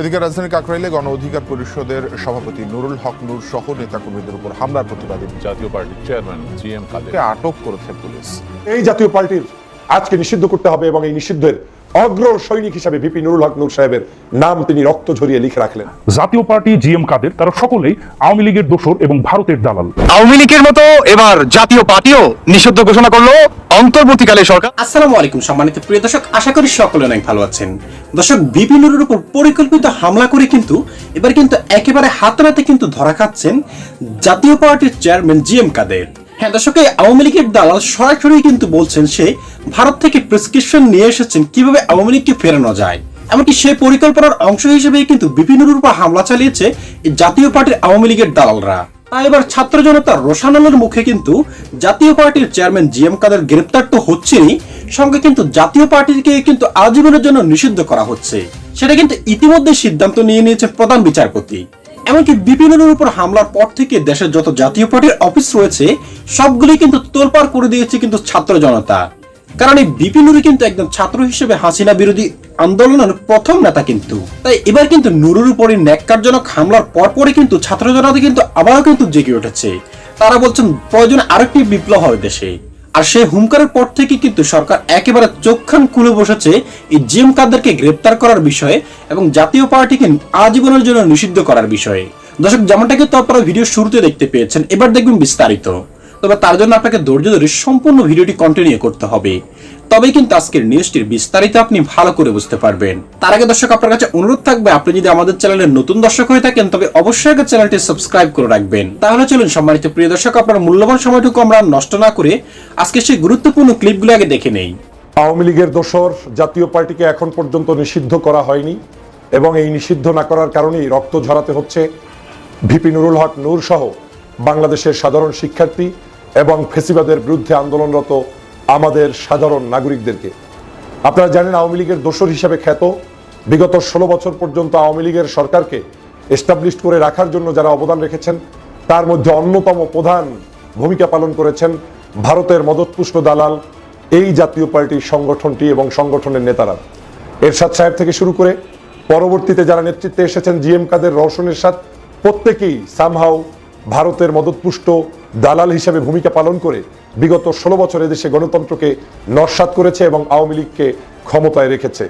এদিকে রাজধানীর কাকরাইলে গণ অধিকার পরিষদের সভাপতি নুরুল হক নূর সহ নেতাকর্মীদের উপর হামলার প্রতিবাদে জাতীয় পার্টির চেয়ারম্যান জি এম কাদের আটক করেছে পুলিশ? এই জাতীয় পার্টির আজকে নিষিদ্ধ করতে হবে এবং এই নিষিদ্ধের অগ্র সৈনিক হিসাবে ভিপি নুরুল হক নূর সাহেবের নাম তিনি রক্ত ঝরিয়ে লিখে রাখলেন। জাতীয় পার্টি জিএম কাদের তারা সকলেই আওয়ামী লীগের দোসর এবং ভারতের দালাল। আওয়ামী লীগের মতো এবার জাতীয় পার্টিও নিষিদ্ধ ঘোষণা করল অন্তর্বর্তীকালে সরকার। আসসালামু আলাইকুম সম্মানিত প্রিয় দর্শক আশা করি সকলে অনেক ভালো আছেন। দর্শক বিপিনুরের উপর পরিকল্পিত হামলা করে কিন্তু এবার কিন্তু একেবারে হাতে কিন্তু ধরা খাচ্ছেন জাতীয় পার্টির চেয়ারম্যান জি এম কাদের। হ্যাঁ দর্শক, আওয়ামী লীগের দালাল সরাসরি কিন্তু বলছেন সে ভারত থেকে প্রেসক্রিপশন নিয়ে এসেছেন, কীভাবে আওয়ামী লীগকে ফেরানো যায়। এমনকি সেই পরিকল্পনার অংশ হিসেবেই কিন্তু বিপিনুরের উপর হামলা চালিয়েছে জাতীয় পার্টির আওয়ামী লীগের দালালরা। তাই এবার ছাত্র জনতা রোশান মুখে কিন্তু জাতীয় পার্টির চেয়ারম্যান জি এম কাদের গ্রেপ্তার তো হচ্ছেই সঙ্গে কিন্তু জাতীয় পার্টিকে কিন্তু আজীবনের জন্য নিষিদ্ধ করা হচ্ছে। সেটা কিন্তু ইতিমধ্যে সিদ্ধান্ত নিয়ে নিয়েছে প্রধান বিচারপতি। এমনকি বিপিনের উপর হামলার পর থেকে দেশের যত জাতীয় পার্টির অফিস রয়েছে সবগুলি কিন্তু তোলপাড় করে দিয়েছে কিন্তু ছাত্র জনতা। কারণ এই বিপিনুরি কিন্তু একদম ছাত্র হিসেবে হাসিনা বিরোধী আন্দোলনের প্রথম নেতা কিন্তু। তাই এবার কিন্তু নুরুর উপরে ন্যাক্কারজনক হামলার পরপরই কিন্তু ছাত্র জনতা কিন্তু আবারও কিন্তু জেগে উঠেছে। তারা বলছেন, প্রয়োজন আরেকটি বিপ্লব হবে দেশে। আর সেই হুমকারের পর থেকে কিন্তু সরকার একেবারে চোখখান খুলে বসেছে এই জিম কাদেরকে গ্রেপ্তার করার বিষয়ে এবং জাতীয় পার্টিকে আজীবনের জন্য নিষিদ্ধ করার বিষয়ে। দর্শক যেমনটাকে তো আপনারা ভিডিও শুরুতে দেখতে পেয়েছেন, এবার দেখবেন বিস্তারিত। তবে তার জন্য আপনাকে ধৈর্য ধরে সম্পূর্ণ ভিডিওটি কন্টিনিউ করতে হবে। তবেই কিন্তু আজকের নিউজটির বিস্তারিত আপনি ভালো করে বুঝতে পারবেন। তার আগে দর্শক, আপনার কাছে অনুরোধ থাকবে, আপনি যদি আমাদের চ্যানেলের নতুন দর্শক হয়ে থাকেন, তবে অবশ্যই আগে চ্যানেলটি সাবস্ক্রাইব করে রাখবেন। তাহলে চলুন, সম্মানিত প্রিয় দর্শক, আপনার মূল্যবান সময়টুকু আমরা নষ্ট না করে আজকে সেই গুরুত্বপূর্ণ ক্লিপগুলো আগে দেখে নেই। আওয়ামী লীগের দোসর জাতীয় পার্টিকে এখন পর্যন্ত নিষিদ্ধ করা হয়নি এবং এই নিষিদ্ধ না করার কারণেই রক্ত ঝরাতে হচ্ছে ভিপি নুরুল হক নূর সহ বাংলাদেশের সাধারণ শিক্ষার্থী এবং ফেসিবাদের বিরুদ্ধে আন্দোলনরত আমাদের সাধারণ নাগরিকদেরকে। আপনারা জানেন আওয়ামী লীগের দোসর হিসাবে খ্যাত, বিগত ষোলো বছর পর্যন্ত আওয়ামী লীগের সরকারকে এস্টাবলিশ করে রাখার জন্য যারা অবদান রেখেছেন, তার মধ্যে অন্যতম প্রধান ভূমিকা পালন করেছেন ভারতের মদতপুষ্ট দালাল, এই জাতীয় পার্টির সংগঠনটি এবং সংগঠনের নেতারা। এরশাদ সাহেব থেকে শুরু করে পরবর্তীতে যারা নেতৃত্বে এসেছেন, জিএম কাদের রওশন এরশাদ প্রত্যেকেই সামহাও ভারতের মদতপুষ্ট দালাল হিসেবে ভূমিকা পালন করে বিগত ষোলো বছর এদেশে গণতন্ত্রকে নস্বাত করেছে এবং আওয়ামী লীগকে ক্ষমতায় রেখেছে।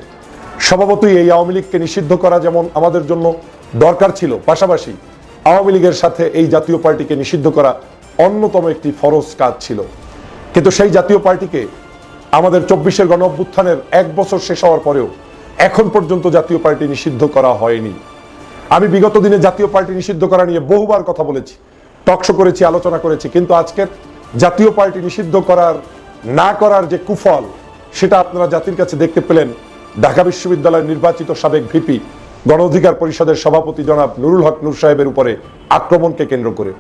স্বভাবতই এই আওয়ামী লীগকে নিষিদ্ধ করা যেমন আমাদের জন্য দরকার ছিল, পাশাপাশি আওয়ামী লীগের সাথে এই জাতীয় পার্টিকে নিষিদ্ধ করা অন্যতম একটি ফরজ কাজ ছিল। কিন্তু সেই জাতীয় পার্টিকে আমাদের চব্বিশের গণ অভ্যুত্থানের এক বছর শেষ হওয়ার পরেও এখন পর্যন্ত জাতীয় পার্টি নিষিদ্ধ করা হয়নি। আমি বিগত দিনে জাতীয় পার্টি নিষিদ্ধ করা নিয়ে বহুবার কথা বলেছি টকশো করেছি, আলোচনা করেছি, কিন্তু আজকের জাতীয় পার্টি নিষিদ্ধ করার, না করার যে কুফল, সেটা আপনারা জাতির কাছে দেখতে পেলেন। ঢাকা বিশ্ববিদ্যালয়ের নির্বাচিত সাবেক ভিপি, গণ অধিকার পরিষদের সভাপতি জনাব নুরুল হক নুর সাহেবের উপরে আক্রমণকে কেন্দ্র করে।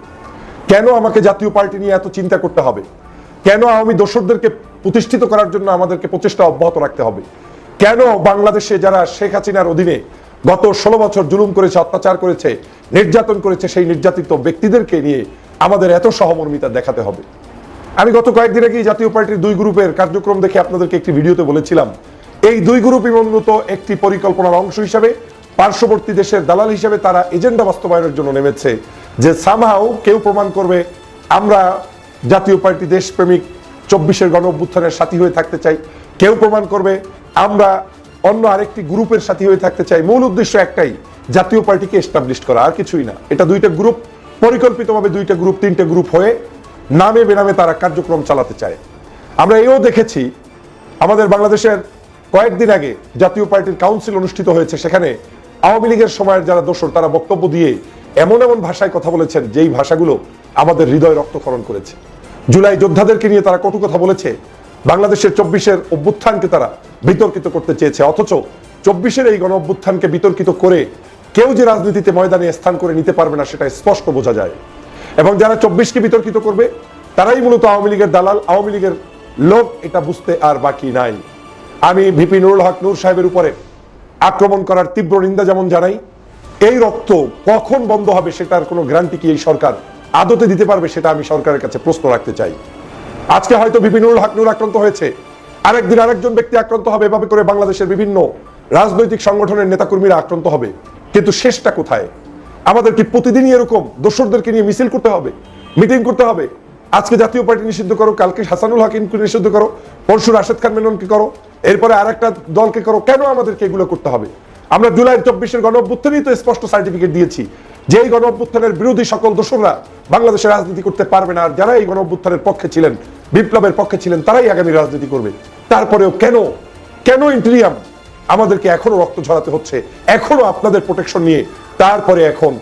কেন আমাকে জাতীয় পার্টি নিয়ে এত চিন্তা করতে হবে? কেন আওয়ামী দোসরদেরকে প্রতিষ্ঠিত করার জন্য আমাদেরকে প্রচেষ্টা অব্যাহত রাখতে হবে? কেন বাংলাদেশে যারা শেখ হাসিনার অধীনে গত ষোলো বছর জুলুম করেছে, অত্যাচার করেছে, নির্যাতন করেছে, সেই নির্যাতিত ব্যক্তিদেরকে নিয়ে আমাদের এত সহমর্মিতা দেখাতে হবে? আমি গত কয়েকদিন আগেই জাতীয় পার্টির দুই গ্রুপের কার্যক্রম দেখে আপনাদেরকে একটি ভিডিওতে বলেছিলাম। এই দুই গ্রুপই মূলত একটি পরিকল্পনার অংশ হিসাবে পার্শ্ববর্তী দেশের দালাল হিসেবে তারা এজেন্ডা বাস্তবায়নের জন্য নেমেছে, যে সামহাও কেউ প্রমাণ করবে আমরা জাতীয় পার্টি দেশপ্রেমিক চব্বিশের গণ অভ্যুত্থানের সাথী হয়ে থাকতে চাই। কেউ প্রমাণ করবে আমরা অন্য আরেকটি গ্রুপের সাথী হয়ে থাকতে চাই। মূল উদ্দেশ্য একটাই, জাতীয় পার্টিকে এস্টাবলিশ করা, আর কিছুই না। এটা দুইটা গ্রুপ পরিকল্পিতভাবে দুইটা গ্রুপ তিনটে গ্রুপ হয়ে নামে বেনামে তারা কার্যক্রম চালাতে চায়। আমরা এও দেখেছি, আমাদের বাংলাদেশের কয়েকদিন আগে জাতীয় পার্টির কাউন্সিল অনুষ্ঠিত হয়েছে, সেখানে আওয়ামী লীগের সময়ের যারা দোষর, তারা বক্তব্য দিয়ে এমন এমন ভাষায় কথা বলেছেন, যেই ভাষাগুলো আমাদের হৃদয় রক্তক্ষরণ করেছে। জুলাই যোদ্ধাদেরকে নিয়ে তারা কটু কথা বলেছে, বাংলাদেশের চব্বিশের অভ্যুত্থানকে তারা বিতর্কিত করতে চেয়েছে, অথচ চব্বিশের এই গণ অভ্যুত্থানকে বিতর্কিত করে কেউ যে রাজনীতিতে ময়দানে স্থান করে নিতে পারবে না সেটা স্পষ্ট বোঝা যায়। এবং যারা চব্বিশকে বিতর্কিত করবে, তারাই মূলত আওয়ামী লীগের দালাল, আওয়ামী লীগের লোক, এটা বুঝতে আর বাকি নাই। আমি ভিপি নুরুল হক নূর সাহেবের উপরে আক্রমণ করার তীব্র নিন্দা যেমন জানাই, এই রক্ত কখন বন্ধ হবে সেটার কোনো গ্যারান্টি কি এই সরকার আদতে দিতে পারবে সেটা আমি সরকারের কাছে প্রশ্ন রাখতে চাই। আজকে হয়তো বিপিনুল হক নূর আক্রান্ত হয়েছে। আরেকদিন আরেকজন ব্যক্তি আক্রান্ত হবে, এভাবে করে বাংলাদেশের বিভিন্ন রাজনৈতিক সংগঠনের নেতাকর্মীরা আক্রান্ত হবে। কিন্তু শেষটা কোথায়? আমাদের কি প্রতিদিনই এরকম দোসরদেরকে নিয়ে মিছিল করতে হবে, মিটিং করতে হবে। আজকে জাতীয় পার্টি নিষিদ্ধ করো, কালকে হাসানুল হাকিমকে নিষিদ্ধ করো পরশু রাশেদ খান মেননকে করো, এরপরে আর একটা দলকে করো, কেন আমাদেরকে এগুলো করতে হবে? আমরা জুলাই চব্বিশের গণ অভ্যুত্থানই তো স্পষ্ট সার্টিফিকেট দিয়েছি যে এই গণ অভ্যুত্থানের বিরোধী সকল দোসররা বাংলাদেশে রাজনীতি করতে পারবে না, আর যারা এই গণ অভ্যুত্থানের পক্ষে ছিলেন, বিপ্লবের পক্ষে ছিলেন, তারাই আগামী রাজনীতি করবে। তারপরেও কেন? কেন ইন্টেরিয়াম আমাদেরকে এখনও রক্ত ঝরাতে হচ্ছে? এখনও আপনাদের প্রোটেকশন নিয়ে তারপরে এখন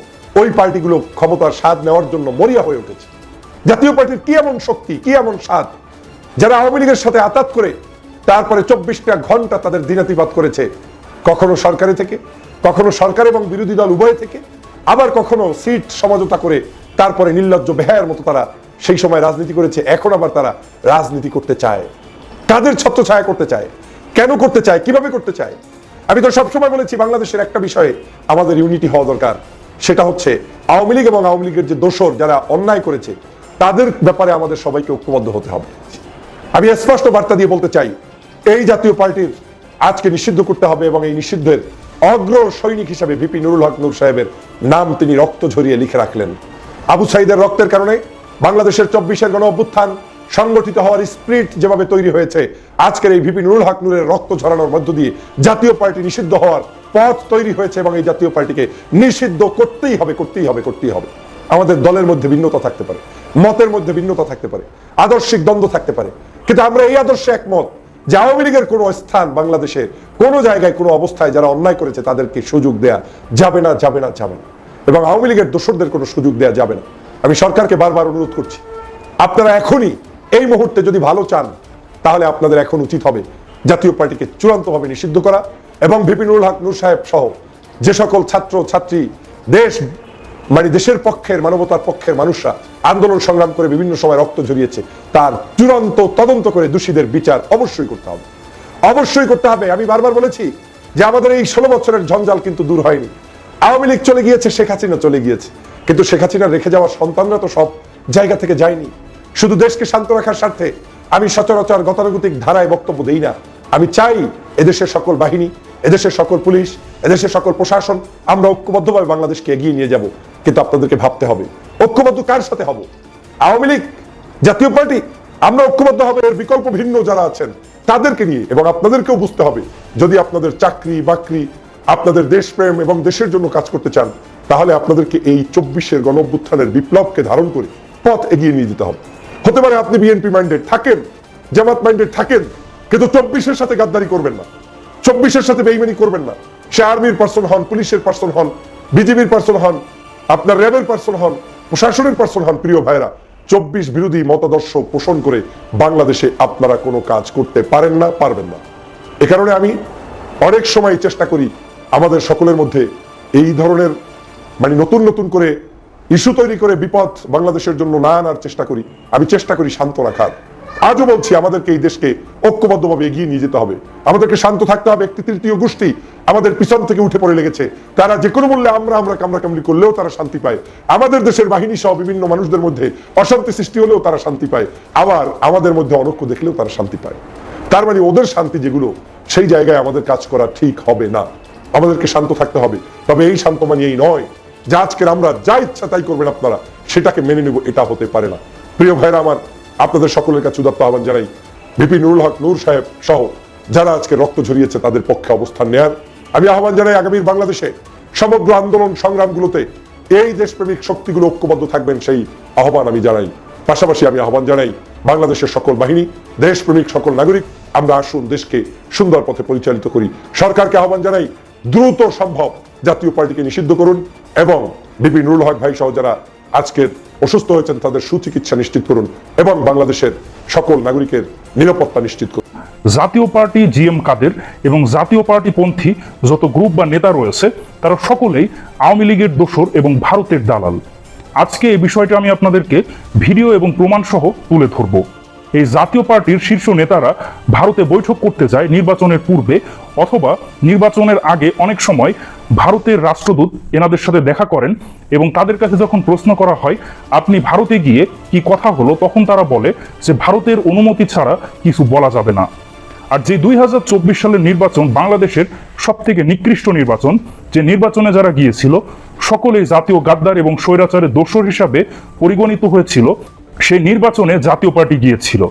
ওই পার্টিগুলো ক্ষমতার স্বাদ নেওয়ার জন্য মরিয়া হয়ে উঠেছে। জাতীয় পার্টির কি এমন শক্তি, কি এমন স্বাদ? যারা আওয়ামী লীগের সাথে আতাত করে তারপরে চব্বিশটা ঘণ্টা তাদের দিনাতিবাদ করেছে, কখনো সরকারি থেকে, কখনো সরকার এবং বিরোধী দল উভয় থেকে, আবার কখনো সিট সমঝোতা করে তারপরে নির্লজ্জ বেহায়ের মতো তারা সেই সময় রাজনীতি করেছে, এখন আবার তারা রাজনীতি করতে চায়। কাদের ছত্র ছায়া করতে চায়। কেন করতে চায়? কীভাবে করতে চায়? আমি তো সবসময় বলেছি, বাংলাদেশের একটা বিষয়ে আমাদের ইউনিটি হওয়া দরকার। সেটা হচ্ছে, আওয়ামী লীগ এবং আওয়ামী লীগের যে দোসর যারা অন্যায় করেছে, তাদের ব্যাপারে আমাদের সবাইকে ঐক্যবদ্ধ হতে হবে। আমি স্পষ্ট বার্তা দিয়ে বলতে চাই, এই জাতীয় পার্টির আজকে নিষিদ্ধ করতে হবে এবং এই নিষিদ্ধের অগ্র সৈনিক হিসাবে ভিপি নুরুল হক নূর সাহেবের নাম তিনি রক্ত ঝরিয়ে লিখে রাখলেন। আবু সাইদের রক্তের কারণে বাংলাদেশের চব্বিশের গণ অভ্যুত্থান সংগঠিত হওয়ার স্প্রিট যেভাবে তৈরি হয়েছে, আজকের এই ভিপি নুরুল হক নূরের রক্ত ঝরানোর মধ্য দিয়ে জাতীয় পার্টি নিষিদ্ধ হওয়ার পথ তৈরি হয়েছে এবং এই জাতীয় পার্টিকে নিষিদ্ধ করতেই হবে করতেই হবে করতেই হবে। আমাদের দলের মধ্যে ভিন্নতা থাকতে পারে, মতের মধ্যে ভিন্নতা থাকতে পারে, আদর্শিক দ্বন্দ্ব থাকতে পারে। কিন্তু আমরা এই আদর্শে একমত যে আওয়ামী লীগের কোনো স্থান বাংলাদেশে কোনো জায়গায়, কোনো অবস্থায় যারা অন্যায় করেছে তাদেরকে সুযোগ দেয়া যাবে না যাবে না যাবে না। এবং আওয়ামী লীগের দোষরদের কোনো সুযোগ দেয়া যাবে না। আমি সরকারকে বারবার অনুরোধ করছি, আপনারা এখনই এই মুহূর্তে যদি ভালো চান, তাহলে আপনাদের এখন উচিত হবে জাতীয় পার্টিকে চূড়ান্তভাবে নিষিদ্ধ করা এবং বিপিনুল হক, নূর সাহেব সহ যে সকল ছাত্র, ছাত্রী, দেশ মানে দেশের পক্ষের, মানবতার পক্ষের মানুষরা আন্দোলন সংগ্রাম করে বিভিন্ন সময় রক্ত ঝরিয়েছে, তার চূড়ান্ত তদন্ত করে দোষীদের বিচার অবশ্যই করতে হবে। অবশ্যই করতে হবে। আমি বারবার বলেছি যে আমাদের এই ষোলো বছরের ঝঞ্ঝাল কিন্তু দূর হয়নি। আওয়ামী লীগ চলে গিয়েছে, শেখ হাসিনা চলে গিয়েছে। কিন্তু শেখ হাসিনা রেখে যাওয়া সন্তানরা তো সব জায়গা থেকে যায়নি। শুধু দেশকে শান্ত রাখার স্বার্থে আমি সচরাচর গতানুগতিক ধারায় বক্তব্য দেই না। আমি চাই এদেশের সকল বাহিনী, এদেশের সকল পুলিশ, এদেশের সকল প্রশাসন, আমরা ঐক্যবদ্ধভাবে বাংলাদেশকে এগিয়ে নিয়ে যাব। কিন্তু আপনাদেরকে ভাবতে হবে, ঐক্যবদ্ধ কার সাথে হব? আওয়ামী লীগ, জাতীয় পার্টি, আমরা ঐক্যবদ্ধ হবে এর বিকল্প ভিন্ন যারা আছেন, তাদেরকে নিয়ে এবং আপনাদেরকেও বুঝতে হবে, যদি আপনাদের চাকরি, বাকরি, আপনাদের দেশপ্রেম এবং দেশের জন্য কাজ করতে চান, তাহলে আপনাদেরকে এই চব্বিশের গণ বিপ্লবকে ধারণ করে পথ এগিয়ে নিয়ে যেতে হবে। হতে পারে আপনি বিএনপি মাইন্ডেড থাকেন, জামাত মাইন্ডেড থাকেন, কিন্তু চব্বিশের সাথে গাদ্দারি করবেন না। চব্বিশের সাথে বেইমানি করবেন না। সে আর্মির পার্সন হন, পুলিশের পার্সন হন, বিজিবির পার্সন হন, আপনার র্যাবের পার্সন হন, প্রশাসনের পার্সন হন, প্রিয় ভাইরা চব্বিশ বিরোধী মতাদর্শ পোষণ করে বাংলাদেশে আপনারা কোনো কাজ করতে পারেন না, পারবেন না। এ কারণে আমি অনেক সময় চেষ্টা করি আমাদের সকলের মধ্যে এই ধরনের মানে নতুন নতুন করে ইস্যু তৈরি করে বিপদ বাংলাদেশের জন্য না আনার চেষ্টা করি, আমি চেষ্টা করি শান্ত রাখার। আজও বলছি, আমাদেরকে এই দেশকে ঐক্যবদ্ধভাবে এগিয়ে নিয়ে যেতে হবে। আমাদেরকে শান্ত থাকতে হবে, একটি তৃতীয় গোষ্ঠী আমাদের পিছন থেকে উঠে পড়ে লেগেছে। তারা যে কোনো মূল্যে আমরা আমরা কামড়া কামড়ি করলেও তারা শান্তি পায়। আমাদের দেশের বাহিনী সহ বিভিন্ন মানুষদের মধ্যে অশান্তি সৃষ্টি হলেও তারা শান্তি পায়। আবার আমাদের মধ্যে অনৈক্য দেখলেও তারা শান্তি পায়। তার মানে ওদের শান্তি যেগুলো, সেই জায়গায় আমাদের কাজ করা ঠিক হবে না। আমাদেরকে শান্ত থাকতে হবে। তবে এই শান্ত মানিয়েই নয় যে আজকের আমরা যা ইচ্ছা তাই করবেন আপনারা, সেটাকে মেনে নেব, এটা হতে পারে না। প্রিয় ভাইরা আমার, আপনাদের সকলের কাছে উদাত্ত আহ্বান জানাই বিপি নুরুল হক, নূর সাহেব সহ যারা আজকে রক্ত ঝরিয়েছে, তাদের পক্ষে অবস্থান নেয়ার। আমি আহ্বান জানাই আগামীর বাংলাদেশে সমগ্র আন্দোলন সংগ্রামগুলোতে এই দেশপ্রেমিক শক্তিগুলো ঐক্যবদ্ধ থাকবেন সেই আহ্বান আমি জানাই। পাশাপাশি আমি আহ্বান জানাই বাংলাদেশের সকল বাহিনী, দেশপ্রেমিক সকল নাগরিক, আমরা আসুন দেশকে সুন্দর পথে পরিচালিত করি। সরকারকে আহ্বান জানাই, দ্রুত সম্ভব জাতীয় পার্টিকে নিষিদ্ধ করুন এবং বিপি নুরুল হক ভাই সহ যারা আজকের অসুস্থ হয়েছেন, তাদের সুচিকিৎসা নিশ্চিত করুন এবং বাংলাদেশের সকল নাগরিকের নিরাপত্তা নিশ্চিত করুন। জাতীয় পার্টি জিএম কাদের এবং জাতীয় পার্টি পন্থী যত গ্রুপ বা নেতা রয়েছে, তারা সকলেই আওয়ামী লীগের দোসর এবং ভারতের দালাল। আজকে এই বিষয়টা আমি আপনাদেরকে ভিডিও এবং প্রমাণ সহ তুলে ধরব। এই জাতীয় পার্টির শীর্ষ নেতারা ভারতে বৈঠক করতে যায় নির্বাচনের পূর্বে অথবা নির্বাচনের আগে অনেক সময় ভারতের রাষ্ট্রদূত এনাদের সাথে দেখা করেন এবং তাদের কাছে যখন প্রশ্ন করা হয়, আপনি ভারতে গিয়ে কি কথা হলো? তখন তারা বলে যে, ভারতের অনুমতি ছাড়া কিছু বলা যাবে না। আর যে দুই হাজার চব্বিশ সালের নির্বাচন বাংলাদেশের সব থেকে নিকৃষ্ট নির্বাচন, যে নির্বাচনে যারা গিয়েছিল, সকলেই জাতীয় গাদ্দার এবং স্বৈরাচারের দোষর হিসাবে পরিগণিত হয়েছিল। সেই নির্বাচনে জাতীয় পার্টি গিয়েছিল।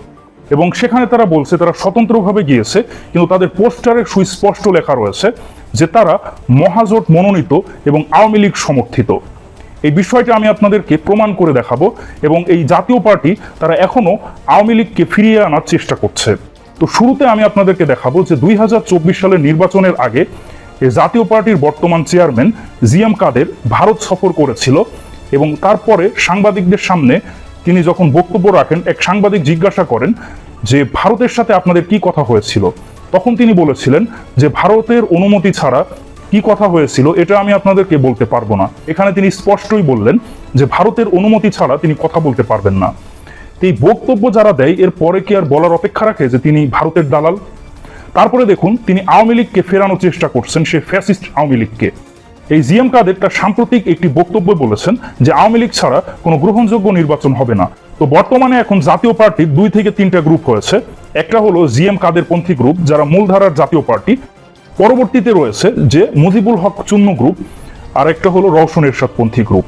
এবং সেখানে তারা বলছে, তারা স্বতন্ত্রভাবে গিয়েছে, কিন্তু তাদের পোস্টারে সুস্পষ্ট লেখা রয়েছে যে তারা মহাজোট মনোনীত এবং আওয়ামী লীগ সমর্থিত। এই বিষয়টা আমি আপনাদেরকে প্রমাণ করে দেখাবো এবং এই জাতীয় পার্টি তারা এখনও আওয়ামী লীগকে ফিরিয়ে আনার চেষ্টা করছে। তো শুরুতে আমি আপনাদেরকে দেখাবো যে দুই হাজার চব্বিশ সালের নির্বাচনের আগে জাতীয় পার্টির বর্তমান chairman G M Quader Bharat সফর করেছিল এবং তারপরে সাংবাদিকদের সামনে তিনি যখন বক্তব্য রাখেন, এক সাংবাদিক জিজ্ঞাসা করেন যে, ভারতের সাথে আপনাদের কি কথা হয়েছিল? তখন তিনি বলেছিলেন যে, ভারতের অনুমতি ছাড়া কি কথা হয়েছিল এটা আমি আপনাদেরকে বলতে পারব না। এখানে তিনি স্পষ্টই বললেন যে, ভারতের অনুমতি ছাড়া তিনি কথা বলতে পারবেন না। এই বক্তব্য যারা দেয়, এর পরে কি আর বলার অপেক্ষা রাখে যে, তিনি ভারতের দালাল? তারপরে দেখুন, তিনি আওয়ামী লীগকে ফেরানোর চেষ্টা করছেন, সে ফ্যাসিস্ট আওয়ামী লীগকে। এই জিএম কাদের তার সাম্প্রতিক একটি বক্তব্য বলেছেন যে আওয়ামী লীগ ছাড়া কোনো গ্রহণযোগ্য নির্বাচন হবে না। তো বর্তমানে এখন জাতীয় পার্টির দুই থেকে তিনটা গ্রুপ হয়েছে। একটা হলো জিএম কাদের পন্থী গ্রুপ, যারা মূলধারার জাতীয় পার্টি। পরবর্তীতে রয়েছে যে মুজিবুল হক চুন্ন গ্রুপ, আর একটা হলো রওশন এরশাদ পন্থী গ্রুপ।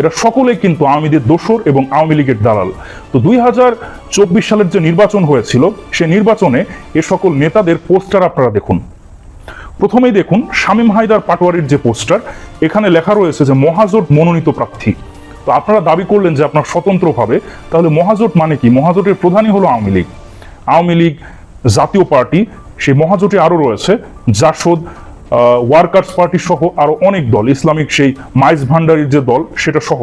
এরা সকলে কিন্তু আওয়ামীদের দোসর এবং আওয়ামী লীগের দালাল। তো দুই হাজার চব্বিশ সালের যে নির্বাচন হয়েছিল, সে নির্বাচনে এ সকল নেতাদের পোস্টার আপনারা দেখুন। প্রথমেই দেখুন শামীম হায়দার পাটোয়ারির যে পোস্টার, এখানে লেখা রয়েছে যে মহাজোট মনোনীত প্রার্থী। তো আপনারা দাবি করলেন যে আপনার স্বতন্ত্রভাবে তাহলে মহাজোট মানে কি? মহাজোটের প্রধানই হলো আওয়ামী লীগ। আওয়ামী লীগ জাতীয় পার্টি, সেই মহাজোটে আরও রয়েছে জাসদ ওয়ার্কার্স পার্টি সহ আরও অনেক দল, ইসলামিক সেই মাইজ ভান্ডারির যে দল, সেটা সহ।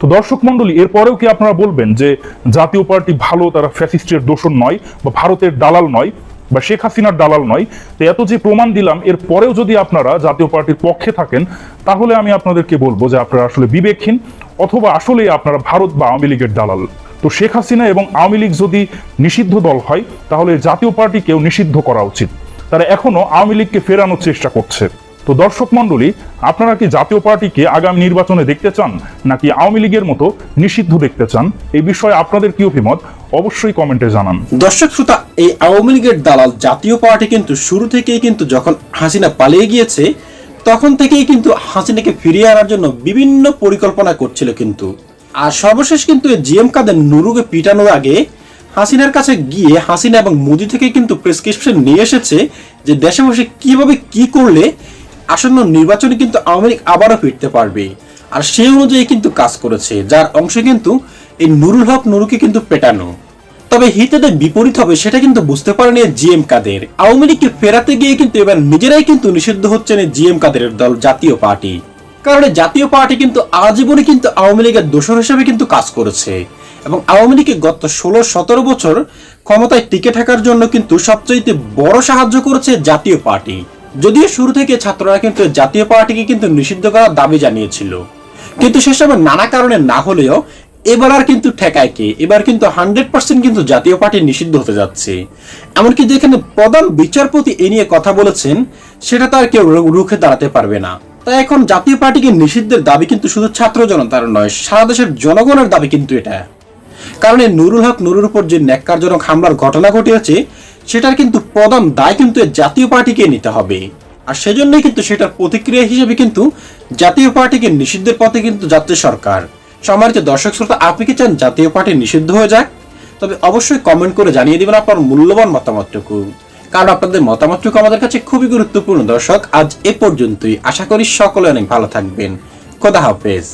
তো দর্শক মন্ডলী এরপরেও কি আপনারা বলবেন যে জাতীয় পার্টি ভালো, তারা ফ্যাসিস্টের দোষণ নয় বা ভারতের দালাল নয়? বা শেখ হাসিনার দালাল নয়, তো এত যে প্রমাণ দিলাম, এর পরেও যদি আপনারা জাতীয় পার্টির পক্ষে থাকেন, তাহলে আমি আপনাদেরকে বলব যে আপনারা আসলে বিবেকহীন অথবা আসলেই আপনারা ভারত বা আওয়ামী লীগের দালাল। তো শেখ হাসিনা এবং আওয়ামী লীগ যদি নিষিদ্ধ দল হয়, তাহলে জাতীয় পার্টিকেও নিষিদ্ধ করা উচিত। তারা এখনও আওয়ামী লীগকে ফেরানোর চেষ্টা করছে। তো দর্শক মন্ডলী আপনারা কি জাতীয় পার্টিকে আগামী নির্বাচনে দেখতে চান, নাকি আওয়ামী লীগের মতো নিষিদ্ধ দেখতে চান? এই বিষয়ে আপনাদের কি অভিমত? অবশ্যই কমেন্টে জানান। দর্শক শ্রোতা, এই আওয়ামী লীগের দালাল জাতীয় পার্টি কিন্তু শুরু থেকেই কিন্তু যখন হাসিনা পালিয়ে গিয়েছে, তখন থেকেই কিন্তু হাসিনাকে ফিরিয়ে আনার জন্য বিভিন্ন পরিকল্পনা করছিল কিন্তু। আর সর্বশেষ কিন্তু জিএম কাদের নুরুকে পিটানোর আগে হাসিনার কাছে গিয়ে হাসিনা এবং মোদি থেকে কিন্তু প্রেসক্রিপশন নিয়ে এসেছে যে দেশে বসে কীভাবে কি করলে আসন্ন নির্বাচনে কিন্তু আওয়ামী লীগ আবারও ফিরতে পারবে। আর সেই অনুযায়ী কিন্তু কাজ করেছে, যার অংশ কিন্তু এই নুরুল হক নুরুকে কিন্তু পেটানো। তবে হিতেদের বিপরীত হবে সেটা কিন্তু বুঝতে পারেনি জিএম কাদের। আওয়ামী লীগকে ফেরাতে গিয়ে কিন্তু এবার নিজেরাই কিন্তু নিষিদ্ধ হচ্ছেন এই জিএম কাদেরের দল জাতীয় পার্টি। কারণ জাতীয় পার্টি কিন্তু আজীবনে কিন্তু আওয়ামী লীগের দোষর হিসেবে কিন্তু কাজ করেছে। এবং আওয়ামী লীগকে গত ষোলো সতেরো বছর ক্ষমতায় টিকে থাকার জন্য কিন্তু সবচেয়ে বড় সাহায্য করেছে জাতীয় পার্টি। যদিও শুরু থেকে ছাত্ররা কিন্তু জাতীয় পার্টিকে কিন্তু নিষিদ্ধ করার দাবি জানিয়েছিল। কিন্তু সেসব নানা কারণে না হলেও এবার আর কিন্তু ঠেকায় কে? এবার কিন্তু হান্ড্রেড পার্সেন্ট কিন্তু জাতীয় পার্টি নিষিদ্ধ হতে যাচ্ছে। এমনকি যেখানে প্রধান বিচারপতি এ নিয়ে কথা বলেছেন, সেটা তো আর কেউ রুখে দাঁড়াতে পারবে না। তাই এখন জাতীয় পার্টিকে নিষিদ্ধের দাবি কিন্তু শুধু ছাত্র জনতার নয়, সারা দেশের জনগণের দাবি কিন্তু এটা। কারণ এই নুরুল হক নুরুর উপর যে ন্যাক্কারজনক হামলার ঘটনা ঘটিয়েছে সেটার কিন্তু প্রধান দায় কিন্তু জাতীয় পার্টিকে নিতে হবে। আর সেজন্যই কিন্তু সেটার প্রতিক্রিয়া হিসেবে কিন্তু জাতীয় পার্টিকে নিষিদ্ধের পথে কিন্তু যাচ্ছে সরকার। সম্মানিত দর্শক শ্রোতা, আপনি কি চান জাতীয় পার্টি নিষিদ্ধ হয়ে যাক? তবে অবশ্যই কমেন্ট করে জানিয়ে দিবেন আপনার মূল্যবান মতামতটুকু। কারণ আপনাদের মতামতটুকু আমাদের কাছে খুবই গুরুত্বপূর্ণ দর্শক, আজ এ পর্যন্তই। আশা করি সকলে অনেক ভালো থাকবেন। খোদা হাফেজ।